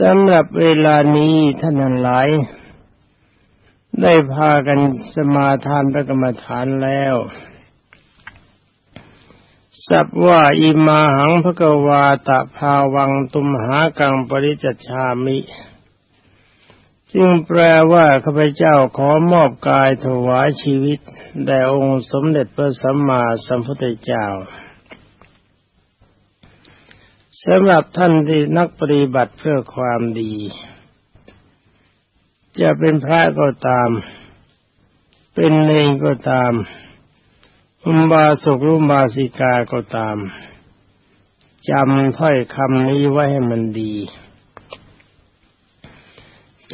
สำหรับเวลานี้ท่านทั้งหลาย ได้พากันสมาทานพระกรรมฐานแล้วสับว่าอิมาหังพระกวาตะภาวังตุมหากังปริจชามิจึงแปลว่าข้าพเจ้าขอมอบกายถวายชีวิตแด่องค์สมเด็จพระสัมมาสัมพุทธเจ้า สำหรับท่านที่นักปฏิบัติเพื่อความดี จะเป็นพระก็ตาม เป็นเนงก็ตามอุบาสกรุบาสิกาก็ตามจำถ้อยคำนี้ไว้ให้มันดี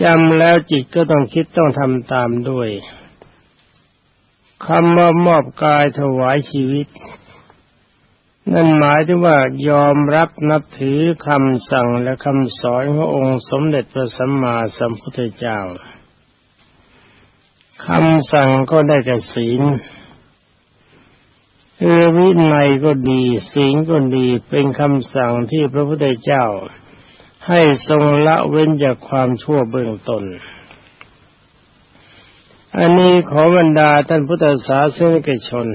จำแล้วจิตก็ต้องคิดต้องทำตามด้วยคำว่ามอบกายถวายชีวิต นั่นหมายถึงว่ายอมรับนับถือคำสั่งและคำสอนขององค์สมเด็จพระสัมมาสัมพุทธเจ้าคำสั่งก็ได้แก่ศีลเอวินัยก็ดีศีลก็ดีเป็นคำสั่งที่พระพุทธเจ้า ให้ทรงละเว้นจากความชั่วเบื้องตนอันนี้ขอบรรดาท่านพุทธศาสนิกชน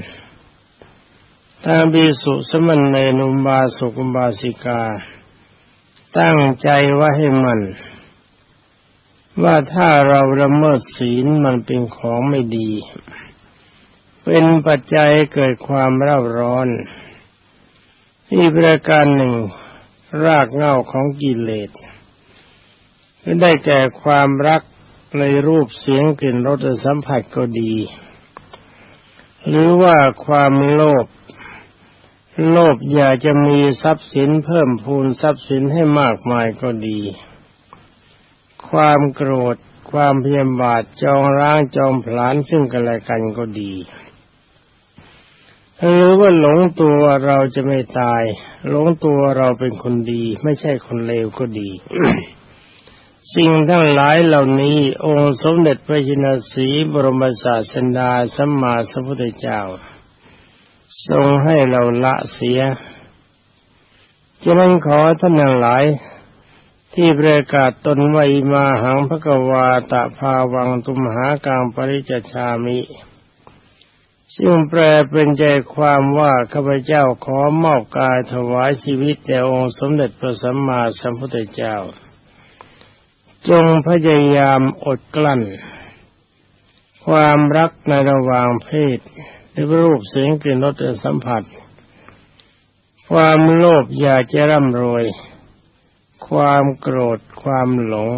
ทางบิสุสมณเณนุมบาสุกุมบาสิกา ตั้งใจว่าให้มัน ว่าถ้าเราละเมิดศีลมันเป็นของไม่ดี เป็นปัจจัยเกิดความเร่าร้อนอีกประการหนึ่ง รากเหง้าของกิเลสได้แก่ความรักในรูปเสียงกลิ่นรสสัมผัสก็ดี หรือว่าความโลภ โลภอยากจะมีทรัพย์สินเพิ่มพูนทรัพย์สินให้มากมายก็ดี ความโกรธ ความเพียรบาทจองร้างจองผลาญซึ่งกันและกันก็ดีหรือว่าหลงตัวเราจะไม่ตาย หลงตัวเราเป็นคนดี ไม่ใช่คนเลวก็ดี สิ่งทั้งหลายเหล่านี้ องค์สมเด็จพระจินสีบรมศาสดาสัมมาสัมพุทธเจ้า ทรงให้เราละเสียจะนั้นขอท่านทั้งหลาย ที่ประกาศตนไว้มาหังพระกวาตะภาวังตุมหากางปริจชามิซึ่งแปลเป็นใจความว่าข้าพเจ้าขอมอบกายถวายชีวิตแด่องค์สมเด็จพระสัมมาสัมพุทธเจ้า จงพยายามอดกลั้น ความรักในระหว่างเพศ รูปเสียงกลิ่นรสสัมผัส ความโลภอยากจะร่ำรวย ความโกรธความหลง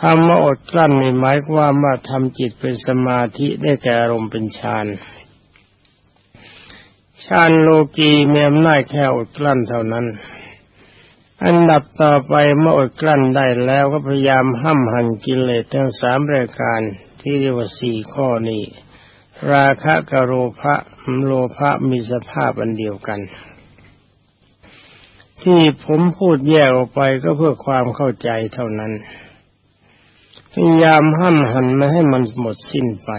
คำว่าอดกลั้นนี่หมายความว่าทำจิตเป็นสมาธิได้แก่อารมณ์เป็นฌานฌานโลกีมีอำนาจแค่อดกลั้นเท่านั้น อันดับต่อไปเมื่ออดกลั้นได้แล้วก็พยายามห้ำหันกิเลสทั้งสามรายการที่เรียกว่าสี่ข้อนี้ ราคะกโรภะโลภะมีสภาพอันเดียวกัน ที่ผมพูดแยกออกไปก็เพื่อความเข้าใจเท่านั้น พยายามห้ามหันไม่ให้มันหมดสิ้นไป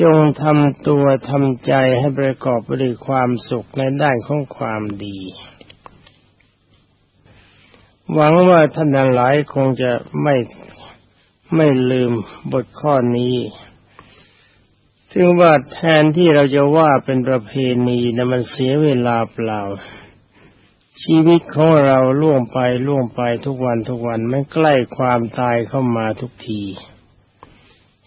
จงทำตัวทำใจให้ประกอบไปด้วยความสุขในด้านของความดี หวังว่าท่านหลายคงจะไม่ไม่ลืมบทข้อนี้ ถึงว่าแทนที่เราจะว่าเป็นประเพณีนะมันเสียเวลาเปล่า ชีวิตของเราล่วงไปล่วงไปทุกวันทุกวันไม่ใกล้ความตายเข้ามาทุกที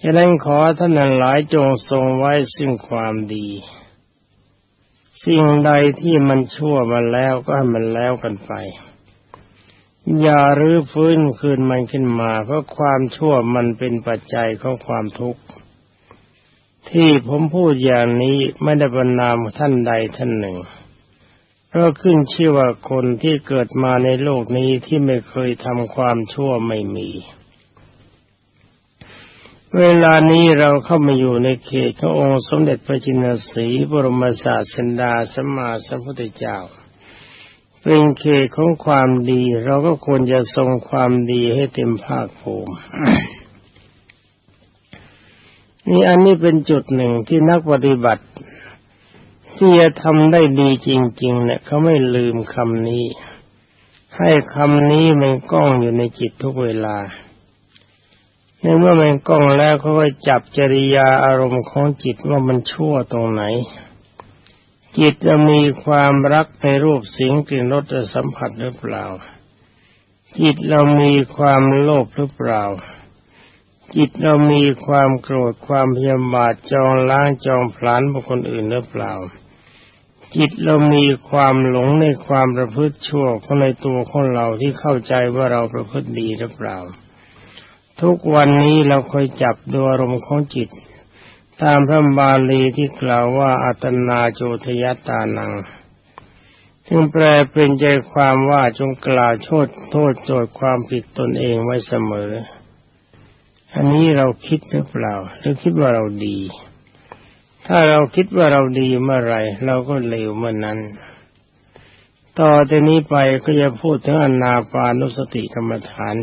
ฉะนั้นขอท่านหลายจงทรงไว้ซึ่งความดี สิ่งใดที่มันชั่วมาแล้วก็ให้มันแล้วกันไป อย่ารื้อฟื้นคืนมันขึ้นมา เพราะความชั่วมันเป็นปัจจัยของความทุกข์ ที่ผมพูดอย่างนี้ไม่ได้บรรนามท่านใดท่านหนึ่ง เพราะขึ้นชื่อว่าคนที่เกิดมาในโลกนี้ที่ไม่เคยทำความชั่วไม่มี เวลานี้เราเข้ามาอยู่ในเขตขององค์สมเด็จพระจินสีบรมศาสดาสมมาสัมพุทธเจ้าเป็นเขตของความดี เราก็ควรจะทรงความดีให้เต็มภาคภูมิ นี่อันนี้เป็นจุดหนึ่งที่นักปฏิบัติที่จะทำได้ดีจริง ๆ เนี่ยเขาไม่ลืมคำนี้ ให้คำนี้มันก้องอยู่ในจิตทุกเวลาในเมื่อมันก้องแล้วเขาก็จับจริยาอารมณ์ของจิตว่ามันชั่วตรงไหน จิตจะมีความรักในรูปเสียงกลิ่นรสสัมผัสหรือเปล่า จิตเรามีความโลภหรือเปล่า จิตเรามีความโกรธความพยาบาทจองล้างจองผลาญบุคคลอื่นหรือเปล่า จิตเรามีความหลงในความประพฤติชั่วของในตัวของเราที่เข้าใจว่าเราประพฤติดีหรือเปล่า ทุกวันนี้เราคอยจับดูอารมณ์ของจิต ตามพระบาลีที่กล่าวว่าอัตนาโจทยตานังซึ่งแปลเป็นใจความว่าจงกล่าวโทษโทษโจทย์ความผิดตนเองไว้เสมอ อันนี้เราคิดหรือเปล่าหรือคิดว่าเราดี ถ้าเราคิดว่าเราดีเมื่อไรเราก็เลวเมื่อนนั้น ต่อจากนี้ไปก็จะพูดถึงอนาปานุสติกรรมฐาน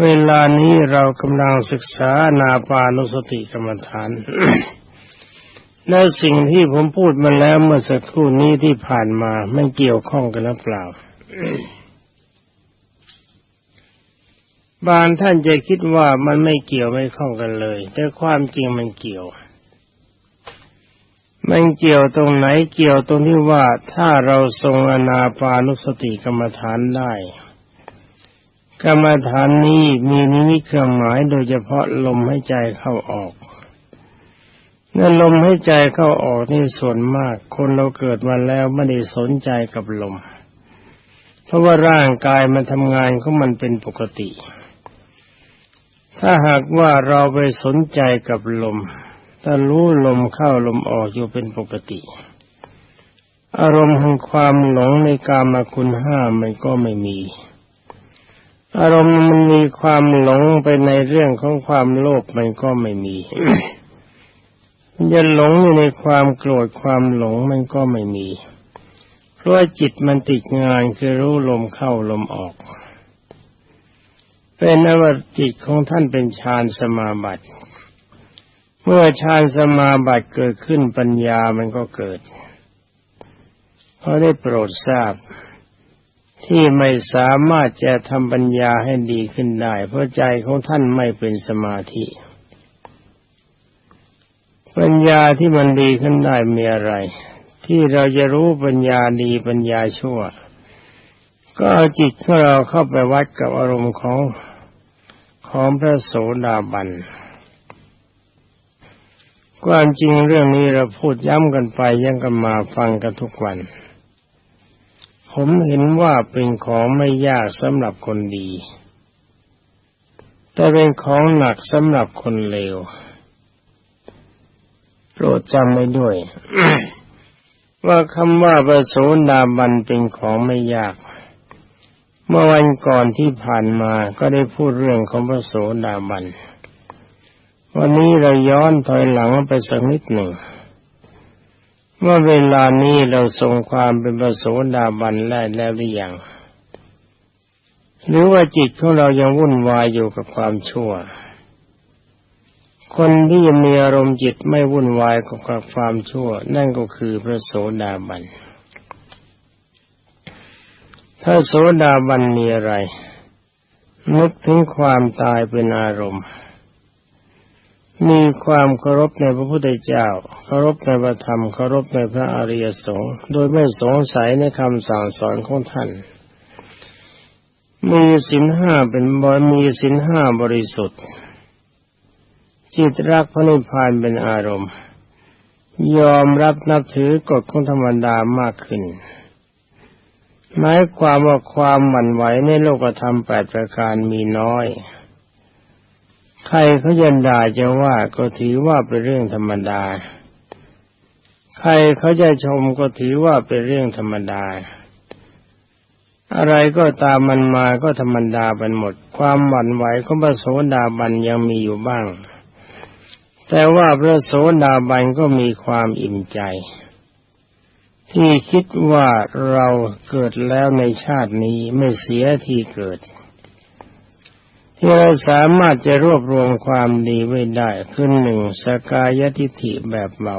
เวลานี้เรากำลังศึกษานาปานุสติกรรมฐานและสิ่งที่ผมพูดมาแล้วเมื่อสักครู่นี้ที่ผ่านมาไม่เกี่ยวข้องกันหรือเปล่า บางท่านจะคิดว่ามันไม่เกี่ยวไม่ข้องกันเลย แต่ความจริงมันเกี่ยว มันเกี่ยวตรงไหนเกี่ยวตรงที่ว่าถ้าเราทรงอนาปานุสติกรรมฐานได้ กรรมฐานนี้มีนิมิตเครื่องหมายโดยเฉพาะลมให้ใจเข้าออกนั่นลมให้ใจเข้าออกนี่ส่วนมาก คนเราเกิดมาแล้วไม่ได้สนใจกับลม เพราะว่าร่างกายมันทำงานของมันเป็นปกติ ถ้าหากว่าเราไปสนใจกับลมถ้ารู้ลมเข้าลมออกอยู่เป็นปกติ อารมณ์แห่งความหลงในกามาคุณห้ามันก็ไม่มี อารมณ์มันมีความหลงไปในเรื่องของความโลภมันก็ไม่มีจะหลงอยู่ในความโกรธความหลงมันก็ไม่มี เพราะจิตมันติดงานคือรู้ลมเข้าลมออก เป็นอวจิตของท่านเป็นฌานสมาบัติ เมื่อฌานสมาบัติเกิดขึ้นปัญญามันก็เกิดเพราะได้โปรดทราบ ที่ไม่สามารถจะทำปัญญาให้ดีขึ้นได้ เพราะใจของท่านไม่เป็นสมาธิ ปัญญาที่มันดีขึ้นได้มีอะไร ที่เราจะรู้ปัญญาดีปัญญาชั่วก็เอาจิตของเราเข้าไปวัดกับอารมณ์ของ ของพระโสดาบัน ความจริงเรื่องนี้เราพูดย้ำกันไปยังกันมาฟังกันทุกวัน ผมเห็นว่าเป็นของไม่ยากสำหรับคนดี แต่เป็นของหนักสำหรับคนเลว โปรดจำไว้ด้วย ว่าคำว่าประโสดาบันเป็นของไม่ยาก เมื่อวันก่อนที่ผ่านมาก็ได้พูดเรื่องของพระโสดาบัน วันนี้เราย้อนถอยหลังไปสักนิดหนึ่งว่าเวลานี้เราทรงความเป็นพระโสดาบันแล้วแล้วหรือยัง หรือว่าจิตของเรายังวุ่นวายอยู่กับความชั่ว คนที่ยังมีอารมณ์จิตไม่วุ่นวายกับความชั่ว นั่นก็คือพระโสดาบัน ถ้าโสดาบันมีอะไร นึกถึงความตายเป็นอารมณ์ มีความเคารพในพระพุทธเจ้า เคารพในพระธรรม เคารพในพระอริยสงฆ์ โดยไม่สงสัยในคำสั่งสอนของท่าน มีสินห้าเป็นบรมีสินห้าบริสุทธิ์ จิตรักพระนิพพานเป็นอารมณ์ ยอมรับนับถือกฎของธรรมดามากขึ้น หมายความว่าความหวั่นไหวในโลกธรรมแปดประการมีน้อย ใครเขาจะด่าจะว่าก็ถือว่าเป็นเรื่องธรรมดา ใครเขาจะชมก็ถือว่าเป็นเรื่องธรรมดา อะไรก็ตามมันมาก็ธรรมดาเป็นหมด ความหวั่นไหวของพระโสดาบันยังมีอยู่บ้าง แต่ว่าพระโสดาบันก็มีความอิ่มใจ ที่คิดว่าเราเกิดแล้วในชาตินี้ไม่เสียที่เกิด ที่เราสามารถจะรวบรวมความดีไว้ได้ขึ้นหนึ่งสกายทิฐิแบบเมา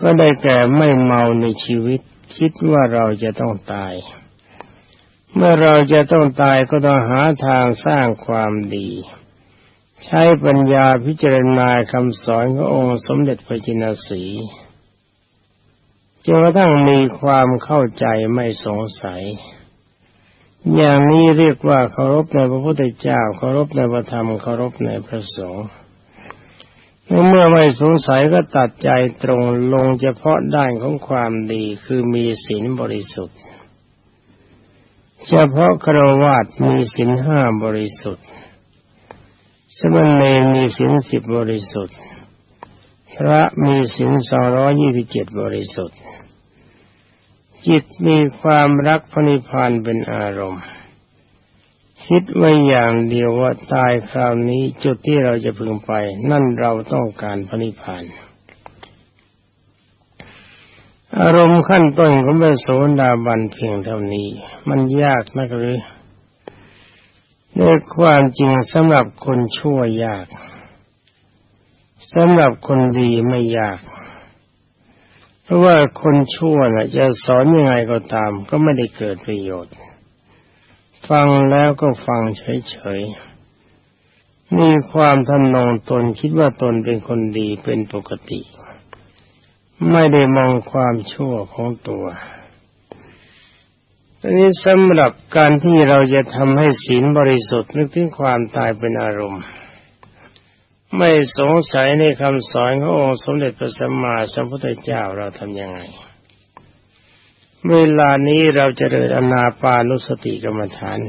ก็ได้แก่ไม่เมาในชีวิต คิดว่าเราจะต้องตาย เมื่อเราจะต้องตายก็ต้องหาทางสร้างความดี ใช้ปัญญาพิจารณาคำสอนขององค์สมเด็จพระจินสี จนกระทั่งมีความเข้าใจไม่สงสัย อย่างนี้เรียกว่าเคารพในพระพุทธเจ้าเคารพในพระธรรมเคารพในพระสงฆ์เมื่อไม่สงสัยก็ตัดใจตรงลงเฉพาะด้านของความดีคือมีศีลบริสุทธิ์ เฉพาะครวาสมีศีลห้าบริสุทธิ์ สมณเณรมีศีลสิบบริสุทธิ์ พระมีศีลสองร้อยี่สิบเจ็ดบริสุทธิ์ จิตมีความรักพระนิพพานเป็นอารมณ์ คิดไว้อย่างเดียวว่าตายคราวนี้จุดที่เราจะพึงไป นั่นเราต้องการพระนิพพานอารมณ์ขั้นต้นของพระโสดาบันเพียงเท่านี้ มันยากนักหรือในความจริงสำหรับคนชั่วยากสำหรับคนดีไม่ยาก เพราะว่าคนชั่วนะ่ะจะสอนยังไงก็ตาม ก็ไม่ได้เกิดประโยชน์ ฟังแล้วก็ฟังเฉยๆมีความทำนองตนคิดว่าตนเป็นคนดีเป็นปกติ ไม่ได้มองความชั่วของตัวอันนี้สำหรับการที่เราจะทำให้ศีลบริสุทธิ์นึกถึงความตายเป็นอารมณ์ ไม่สงสัยในคำสอนขององค์สมเด็จพระสัมมาสัมพุทธเจ้าเราทำยังไง เวลานี้เราจะเริญอนาปานุสติกรรมฐาน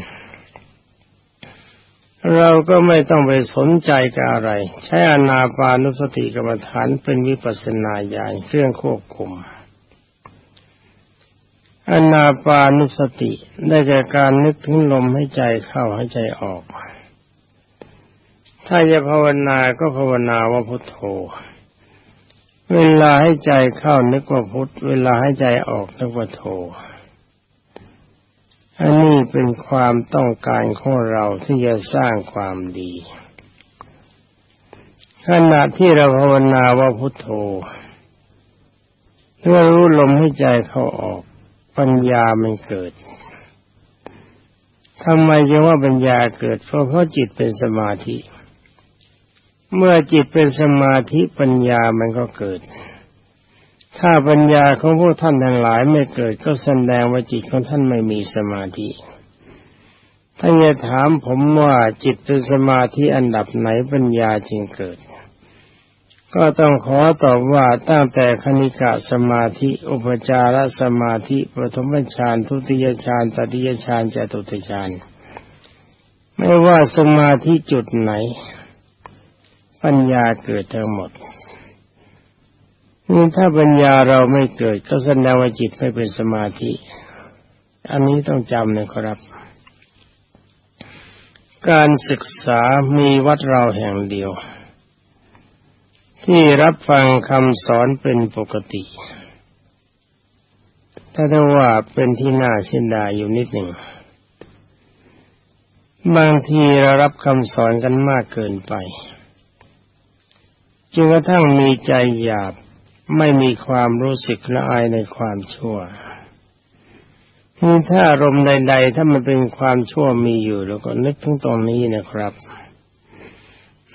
เราก็ไม่ต้องไปสนใจกับอะไร ใช้อนาปานุสติกรรมฐานเป็นวิปัสนาญาณเครื่องควบคุมอนาปานุสติได้แก่การนึกถึงลมให้ใจเข้าให้ใจออก ถ้าจะภาวนาก็ภาวนาว่าพุทโธ เวลาให้ใจเข้านึกว่าพุทธเวลาให้ใจออกนึกว่าโทอันนี้เป็นความต้องการของเราที่จะสร้างความดี ขณะที่เราภาวนาว่าพุทโธเมื่อรู้ลมให้ใจเข้าออก ปัญญามันเกิดทำไมจึงว่าปัญญาเกิด เพราะเพราะจิตเป็นสมาธิเเมื่อจิตเป็นสมาธิปัญญามันก็เกิด ถ้าปัญญาของพวกท่านทั้งหลายไม่เกิดก็แสดงว่าจิตของท่านไม่มีสมาธิถ้าจะถามผมว่าจิตเป็นสมาธิอันดับไหนปัญญาจึงเกิด ก็ต้องขอตอบว่าตั้งแต่คณิกะสมาธิ อุปจารสมาธิปฐมฌานทุติยฌานตติยฌานจตุติฌานไม่ว่าสมาธิจุดไหน ปัญญาเกิดทั้งหมดนี่ถ้าปัญญาเราไม่เกิด ก็แสดงว่าจิตไม่เป็นสมาธิ อันนี้ต้องจำนะครับ การศึกษามีวัดเราแห่งเดียว ที่รับฟังคำสอนเป็นปกติ ถ้าได้ว่าเป็นที่น่าเสียดายอยู่นิดหนึ่ง บางทีเรารับคำสอนกันมากเกินไป จนกระทั่งมีใจหยาบไม่มีความรู้สึกละอายในความชั่วนี่ถ้าอารมณ์ใด ๆ ถ้ามันเป็นความชั่วมีอยู่แล้วก็นึกถึงตรงนี้นะครับ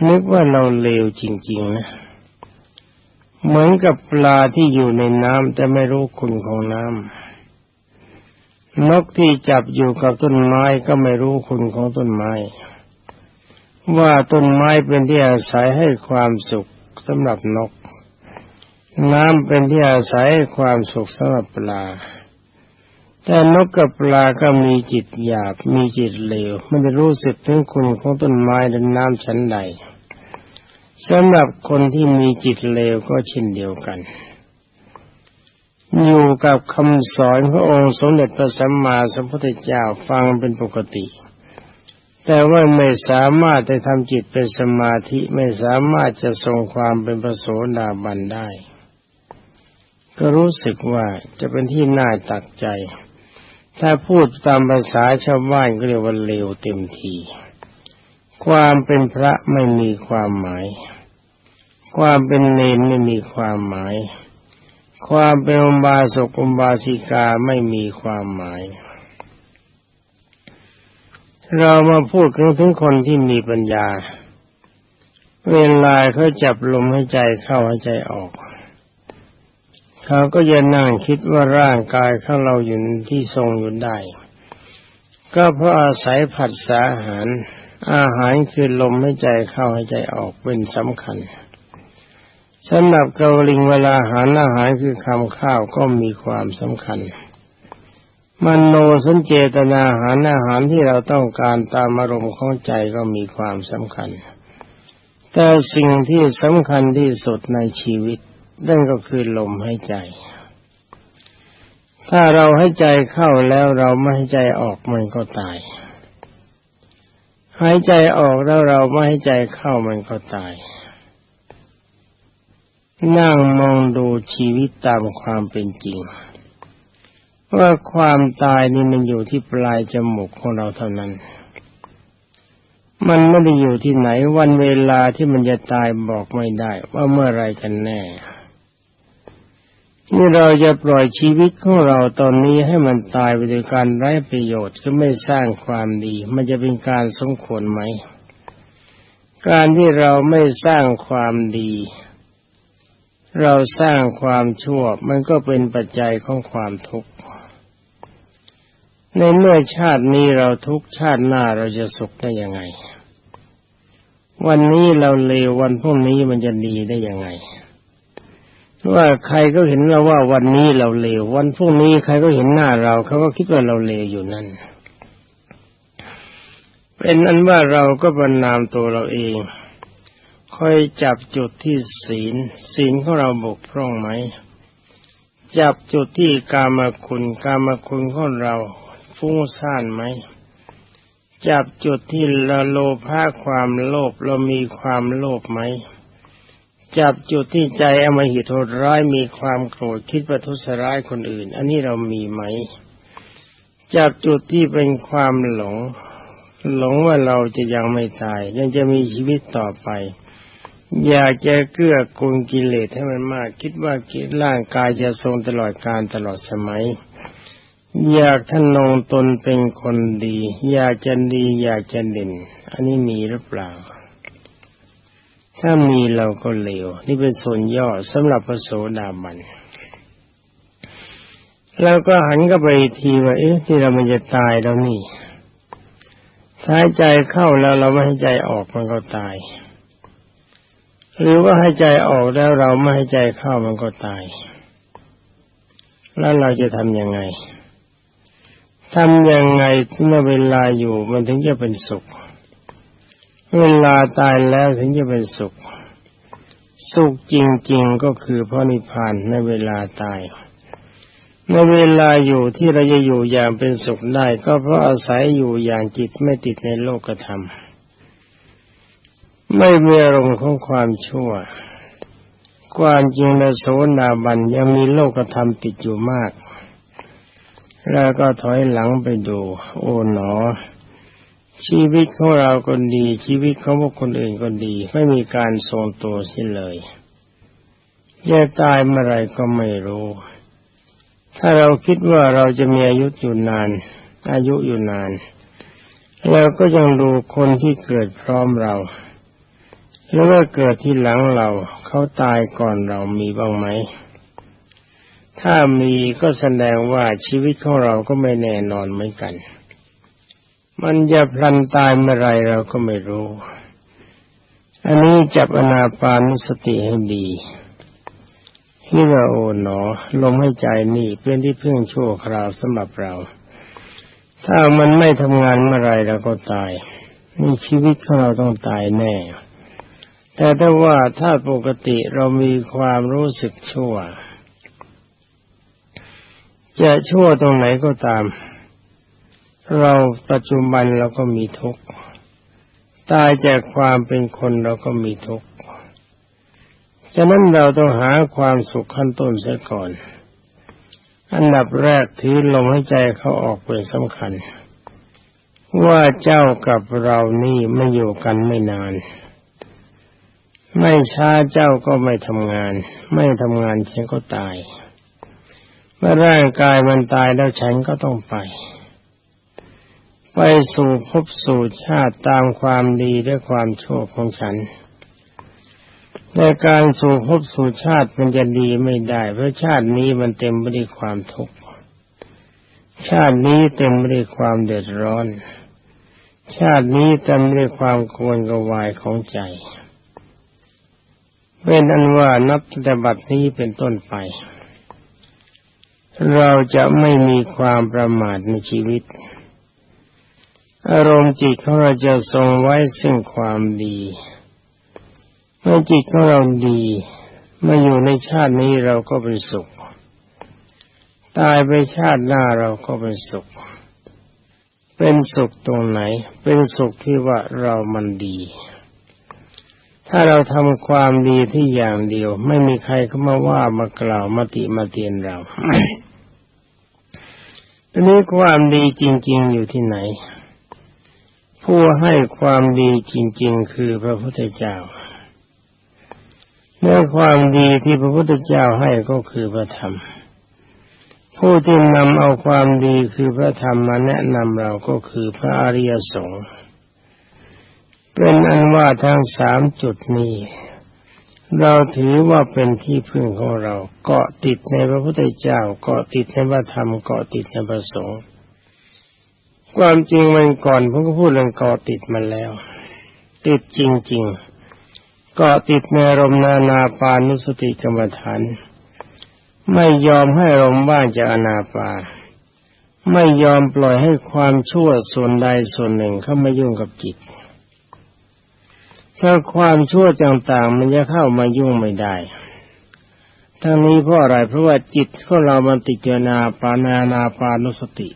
นึกว่าเราเลวจริง ๆ นะ เหมือนกับปลาที่อยู่ในน้ำแต่ไม่รู้คุณของน้ำนกที่จับอยู่กับต้นไม้ก็ไม่รู้คุณของต้นไม้ ว่าต้นไม้เป็นที่อาศัยให้ความสุข สำหรับนก น้ำเป็นที่อาศัยความสุขสำหรับปลา แต่นกกับปลาก็มีจิตหยาบมีจิตเลวไม่ได้รู้สึกถึงคุณของต้นไม้และน้ำชั้นใดสำหรับคนที่มีจิตเลวก็เช่นเดียวกัน อยู่กับคำสอนพระองค์สมเด็จพระสัมมาสัมพุทธเจ้าฟังเป็นปกติ แต่ว่าไม่สามารถจะทำจิตเป็นสมาธิไม่สามารถจะทรงความเป็นพระโสดาบันได้ ก็รู้สึกว่าจะเป็นที่น่าตักใจ ถ้าพูดตามภาษาชาวบ้านก็เรียกว่าเลวเต็มที ความเป็นพระไม่มีความหมาย ความเป็นเนนไม่มีความหมาย ความเป็นอุบาสกอุบาสิกาไม่มีความหมาย เรามาพูดกันถึงคนที่มีปัญญา เวลาเขาจับลมให้ใจเข้าให้ใจออก เขาก็จะนั่งคิดว่าร่างกายของเราอยู่ที่ทรงอยู่ได้ ก็เพราะอาศัยผัสสะอาหาร อาหารคือลมให้ใจเข้าให้ใจออกเป็นสำคัญสำหรับเกาลิงเวลาหารอาหารคือคำข้าวก็มีความสำคัญ มนโนสัญเจตนาหารอาหารที่เราต้องการตามอารมณ์ของใจก็มีความสำคัญ แต่สิ่งที่สำคัญที่สุดในชีวิตนั่นก็คือลมหายใจ ถ้าเราให้ใจเข้าแล้วเราไม่ให้ใจออกมันก็ตาย หายใจออกแล้วเราไม่ให้ใจเข้ามันก็ตาย นั่งมองดูชีวิตตามความเป็นจริง ว่าความตายนี่มันอยู่ที่ปลายจมูกของเราเท่านั้น มันไม่ได้อยู่ที่ไหนวันเวลาที่มันจะตายบอกไม่ได้ ว่าเมื่อไรกันแน่นี่เราจะปล่อยชีวิตของเราตอนนี้ให้มันตายไปโดยการไร้ประโยชน์ก็ไม่สร้างความดี มันจะเป็นการสมควรไหม การที่เราไม่สร้างความดี เราสร้างความชั่วมันก็เป็นปัจจัยของความทุกข์ ในเมื่อชาตินี้เราทุกชาติหน้าเราจะสุขได้ยังไง วันนี้เราเลววันพรุ่งนี้มันจะดีได้ยังไงว่าใครก็เห็นเราว่าวันนี้เราเลววันพรุ่งนี้ใครก็เห็นหน้าเราเขาก็คิดว่าเราเลวอยู่นั่น เป็นอันว่าเราก็บรรนามตัวเราเองคอยจับจุดที่ศีล ศีลของเราบกพร่องไหม จับจุดที่กามคุณกามคุณของเรา ฟุ้งซ่านไหม จับจุดที่ละโลภะความโลภเรามีความโลภไหม จับจุดที่ใจอมหิตโหดร้ายมีความโกรธคิดประทุษร้ายคนอื่น อันนี้เรามีไหม จับจุดที่เป็นความหลง หลงว่าเราจะยังไม่ตาย ยังจะมีชีวิตต่อไปอยากจะเกื้อกูลกิเลสให้มันมาก คิดว่ากิร่างกายจะทรงตลอดการตลอดสมัย อยากท่านนงตนเป็นคนดี อยากจะดี อยากจะเด่น อันนี้มีหรือเปล่า ถ้ามีเราก็เลว นี่เป็นส่วนย่อสำหรับพระโสดาบันแล้วก็หันก็ไปทีว่าเอ๊ะที่เรามันจะตายแล้วนี่ถ้าใจเข้าแล้วเราไม่ให้ใจออกมันก็ตาย หรือว่าให้ใจออกแล้วเราไม่ให้ใจเข้ามันก็ตาย แล้วเราจะทำยังไง ทำยังไงเมื่อเวลาอยู่มันถึงจะเป็นสุข เวลาตายแล้วถึงจะเป็นสุข สุขจริง ๆก็คือพระนิพพานในเวลาตายในเวลาอยู่ที่เราจะอยู่อย่างเป็นสุขได้ ก็เพราะอาศัยอยู่อย่างจิตไม่ติดในโลกธรรม ไม่มีอารมณ์ของความชั่ว ความจริงในโสนาบันยังมีโลกธรรมติดอยู่มาก แล้วก็ถอยหลังไปดู โอ๋หนอ ชีวิตของเราก็ดี ชีวิตของพวกคนอื่นก็ดี ไม่มีการทรงตัวสิ้นเลยจะตายเมื่อไรก็ไม่รู้ ถ้าเราคิดว่าเราจะมีอายุอยู่นาน อายุอยู่นานเราก็ยังดูคนที่เกิดพร้อมเรา แล้วว่าเกิดที่หลังเรา เขาตายก่อนเรามีบ้างไหม ถ้ามีก็แสดงว่าชีวิตของเราก็ไม่แน่นอนเหมือนกัน มันจะพลันตายเมื่อไรเราก็ไม่รู้ อันนี้จับอนาปานุสติให้ดีที่เราโอหนอ ลมให้ใจนี่เป็นที่พึ่งชั่วคราวสำหรับเรา ถ้ามันไม่ทำงานเมื่อไรเราก็ตาย นี่ชีวิตของเราต้องตายแน่ แต่ถ้าว่าถ้าปกติเรามีความรู้สึกชั่ว จะชั่วตรงไหนก็ตาม เราปัจจุบันเราก็มีทุกข์ตายจากความเป็นคนเราก็มีทุกข์ฉะนั้นเราต้องหาความสุขขั้นต้นเสียก่อน อันดับแรกถือลมหายใจเขาออกเป็นสำคัญ ว่าเจ้ากับเรานี่ไม่อยู่กันไม่นาน ไม่ช้าเจ้าก็ไม่ทำงาน ไม่ทำงานเช่นก็ตาย มื่อร่างกายมันตายแล้วฉันก็ต้องไป ไปสู่ภพสู่ชาติตามความดีและความชั่วของฉัน ในการสู่ภพสู่ชาติมันจะดีไม่ได้ เพราะชาตินี้มันเต็มไปด้วยความทุกข์ชาตินี้เต็มไปด้วยความเดือดร้อน ชาตินี้เต็มไปด้วยความโกวนกวายของใจเป็นอันว่านับแต่บัดนี้เป็นต้นไป เราจะไม่มีความประมาทในชีวิต อารมณ์จิตของเราจะทรงไว้ซึ่งความดีเมื่อจิตของเราดีมาอยู่ในชาตินี้เราก็เป็นสุข ตายไปชาติหน้าเราก็เป็นสุข เป็นสุขตรงไหน เป็นสุขที่ว่าเรามันดี ถ้าเราทำความดีที่อย่างเดียว ไม่มีใครเข้ามาว่า มากล่าวมาติมาเตียนเรา ทีนี้ความดีจริง ๆ อยู่ที่ไหน ผู้ให้ความดีจริง ๆ คือพระพุทธเจ้าเนื้อความดีที่พระพุทธเจ้าให้ก็คือพระธรรม ผู้ที่นำเอาความดีคือพระธรรมมาแนะนำเราก็คือพระอริยสงฆ์เป็นอันว่าทั้งสามจุดนี้ เราถือว่าเป็นที่พึ่งของเรา เกาะติดในพระพุทธเจ้า เกาะติดในพระธรรม เกาะติดในพระสงฆ์ความจริงมันก่อนผมก็พูดเรื่องเกาะติดมาแล้ว ติดจริง ๆ เกาะติดในรมนานาปานุสติกรรมฐาน ไม่ยอมให้ลมว่างจากอนาปา ไม่ยอมปล่อยให้ความชั่วส่วนใดส่วนหนึ่งเข้ามายุ่งกับจิต ถ้าความชั่วต่างๆ มันจะเข้ามายุ่งไม่ได้ ทั้งนี้เพราะอะไรเพราะว่าจิตของเรามันติดเจนาปานานาปานุสติ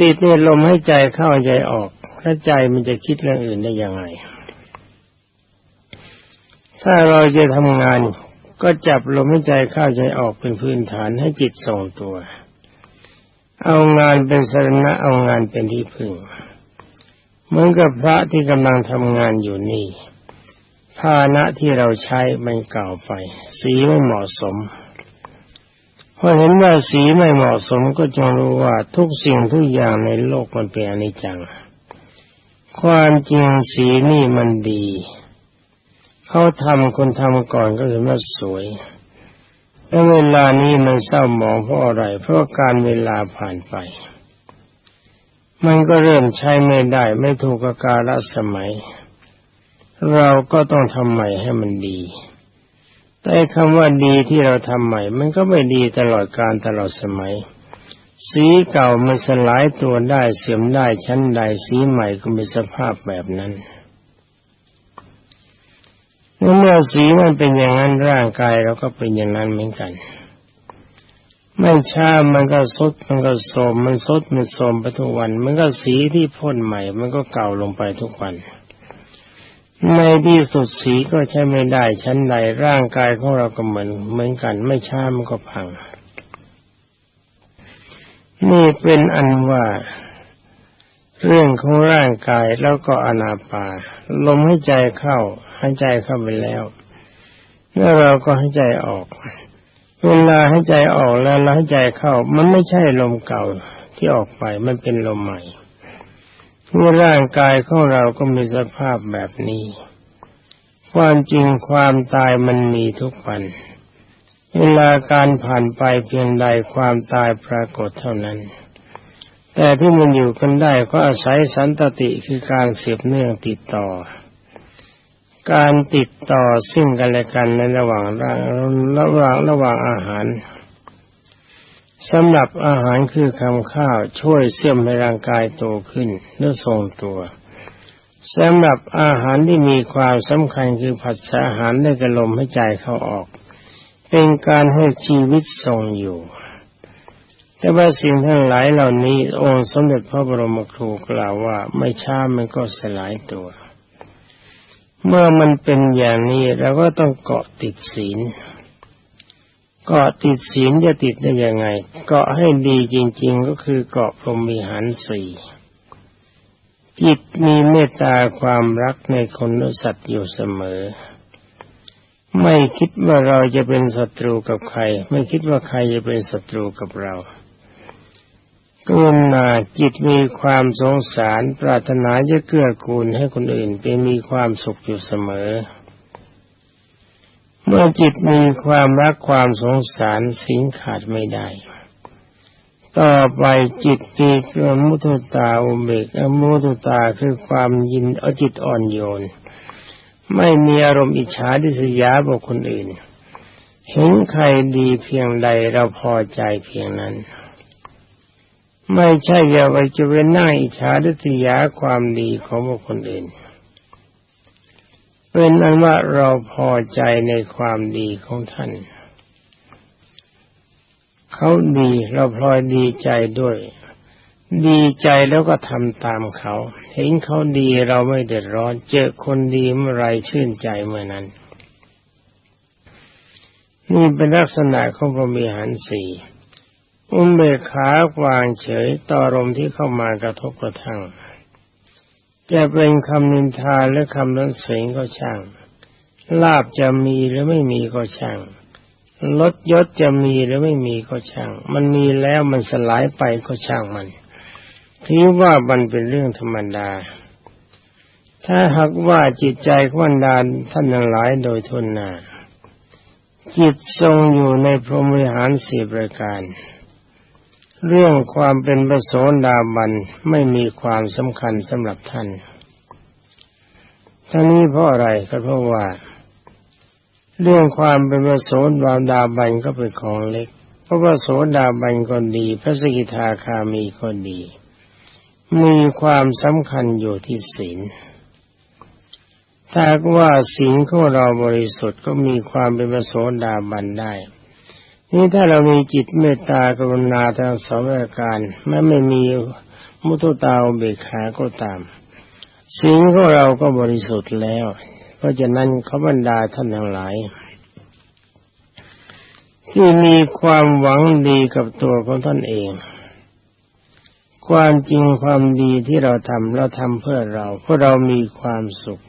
ติดในลมให้ใจเข้าใจออกแล้วใจมันจะคิดเรื่องอื่นได้ยังไง ถ้าเราจะทำงานก็จับลมให้ใจเข้าใจออกเป็นพื้นฐานให้จิตทรงตัว เอางานเป็นสรณะเอางานเป็นที่พึ่ง เหมือนกับพระที่กำลังทำงานอยู่นี่ภาณะที่เราใช้มันเก่าไป สีไม่เหมาะสมพอเห็นว่าสีไม่เหมาะสมก็จงรู้ว่าทุกสิ่งทุกอย่างในโลกมันเป็นอนิจจัง ความจริงสีนี่มันดี เขาทำคนทำก่อนก็เห็นว่าสวยแต่เวลานี้มันเศร้าหมองเพราะอะไร เพราะการเวลาผ่านไป มันก็เริ่มใช้ไม่ได้ ไม่ถูกกาลสมัย เราก็ต้องทำใหม่ให้มันดี แต่คำว่าดีที่เราทำใหม่ มันก็ไม่ดีตลอดการตลอดสมัย สีเก่ามันสลายตัวได้เสื่อมได้ชั้นใดสีใหม่ก็มีสภาพแบบนั้นเมื่อสีมันเป็นอย่างนั้นร่างกายเราก็เป็นอย่างนั้นเหมือนกัน ไม่ช้ามันก็ซดมันก็โสมมันซดมันโสมไปทุกวัน มันก็สีที่พ่นใหม่ มันก็เก่าลงไปทุกวันในที่สุดสีก็ใช้ไม่ได้ชั้นใดร่างกายของเราก็เหมือนเหมือนกัน ไม่ช้ามันก็พัง นี่เป็นอันว่า เรื่องของร่างกายแล้วก็อนาปาลมให้ใจเข้าให้ใจเข้าไปแล้ว แล้วเราก็ให้ใจออก เวลาให้ใจออกแล้วให้ใจเข้า มันไม่ใช่ลมเก่าที่ออกไปมันเป็นลมใหม่เมื่อร่างกายของเราก็มีสภาพแบบนี้ ความจริงความตายมันมีทุกวัน เวลาการผ่านไปเพียงใดความตายปรากฏเท่านั้น แต่ที่มันอยู่กันได้ก็อาศัยสันตติคือการเสียบเนื่องติดต่อ การติดต่อซึ่งกันและกันในระหว่างระหว่างระหว่างอาหารสำหรับอาหารคือคำข้าวช่วยเสื่อมให้ร่างกายโตขึ้นเนื้อทรงตัวสำหรับอาหารที่มีความสำคัญคือผัสสะอาหารได้กระลมให้ใจเข้าออก เป็นการให้ชีวิตทรงอยู่ แต่ว่าสิ่งทั้งหลายเหล่านี้องค์สมเด็จพระบรมครูกล่าวว่าไม่ช้ามันก็สลายตัว เมื่อมันเป็นอย่างนี้เราก็ต้องเกาะติดศีลเกาะติดศีลจะติดได้ยังไง เกาะให้ดีจริง ๆ ก็คือเกาะพรหมีหารสี่จิตมีเมตตาความรักในคนสัตว์อยู่เสมอ ไม่คิดว่าเราจะเป็นศัตรูกับใคร ไม่คิดว่าใครจะเป็นศัตรูกับเรา กรุณาจิตมีความสงสาร ปรารถนาจะเกื้อกูลให้คนอื่นเป็นมีความสุขอยู่เสมอ เมื่อจิตมีความรักความสงสารสิ่งขาดไม่ได้ ต่อไปจิตมีมุทุตาอุเบกมุทุตาคือความยินเอาจิตอ่อนโยน ไม่มีอารมณ์อิจฉาดิษยาบุคคลอื่น เห็นใครดีเพียงใดเราพอใจเพียงนั้น ไม่ใช่อย่าไปจะเป็นหน้าอิจฉาดิษยาความดีของบุคคลอื่น เป็นอันว่าเราพอใจในความดีของท่าน เขาดีเราพลอยดีใจด้วย ดีใจแล้วก็ทำตามเขา เห็นเขาดีเราไม่เดือดร้อน เจอคนดีเมื่อไรชื่นใจเมื่อนั้น นี่เป็นลักษณะของพระมีหันสี่ อุเบกขาวางเฉยต่อรมที่เข้ามากระทบกระทั่งจะเป็นคำนินทาและคำนั้นเสียงก็ช่าง ลาบจะมีหรือไม่มีก็ช่างลดยศจะมีหรือไม่มีก็ช่าง มันมีแล้วมันสลายไปก็ช่างมันถือว่ามันเป็นเรื่องธรรมดา ถ้าหากว่าจิตใจขวันดานท่านทั้งหลายโดยทุนนาจิตทรงอยู่ในพรหมวิหารสี่ประการ เรื่องความเป็นพระโสดาบันไม่มีความสำคัญสำหรับท่านทั้งนี้เพราะอะไรก็เพราะว่า เรื่องความเป็นพระโสดาบันก็เป็นของเล็ก เพราะว่าโสดาบันก็ดี พระสกิทาคามีก็ดี มีความสำคัญอยู่ที่ศีลถ้าว่าศีลของเราบริสุทธิ์ก็มีความเป็นพระโสดาบันได้ นี่ถ้าเรามีจิตเมตตากรุณาทางสองประการแม้ไม่มีมุทุตาเบกขาก็ตามสิ่งของเราก็บริสุทธิ์แล้ว เพราะฉะนั้นเขาบรรดาท่านทั้งหลาย ที่มีความหวังดีกับตัวของท่านเอง ความจริงความดีที่เราทำเราทำเพื่อเรา เพราะเรามีความสุข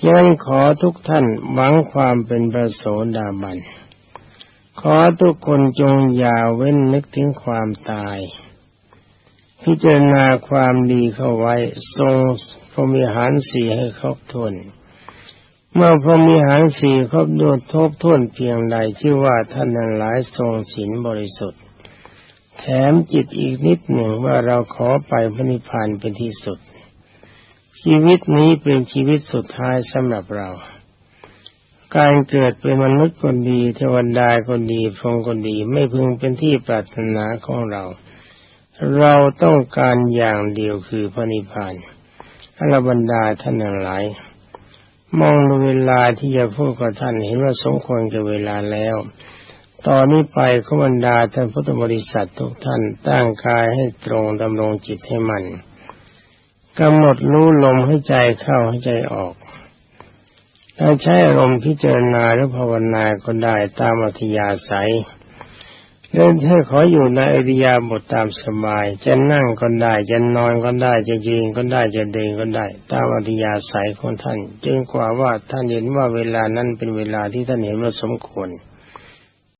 ฉะนั้นขอทุกท่านหวังความเป็นประโสดาบัน ขอทุกคนจงอย่าเว้นนึกถึงความตาย พิจารณาความดีเข้าไว้ ทรงพรมีหารสีให้ครบถ้วนเมื่อพรมีหารสีครบโดดทบท้วนเพียงใดชื่อว่าท่านนั้นหลายทรงศีลบริสุทธิ์ แถมจิตอีกนิดหนึ่งว่าเราขอไปพระนิพพานเป็นที่สุด ชีวิตนี้เป็นชีวิตสุดท้ายสำหรับเรา การเกิดเป็นมนุษย์คนดีเทวดาคนดีพรหมคนดีไม่พึงเป็นที่ปรารถนาของเรา เราต้องการอย่างเดียวคือพระนิพพานอรบรรดาท่านทั้งหลาย มองดูเวลาที่จะพูดกับท่านเห็นว่าสมควรกับเวลาแล้ว ตอนนี้ไปขบรรดาท่านพุทธบริษัททุกท่านตั้งกายให้ตรงดำรงจิตให้มันกำหนดรู้ลมให้ใจเข้าให้ใจออก ถ้าใช้อารมณ์พิจารณาหรือภาวนาก็ได้ตามอัธยาศัยเดินถ้าขออยู่ในอริยาบทตามสบาย จะนั่งก็ได้จะนอนก็ได้จะยืนก็ได้จะเดินก็ได้ ตามอัธยาศัยของท่าน จึงกว่าว่าท่านเห็นว่าเวลานั้นเป็นเวลาที่ท่านเห็นว่าสมควร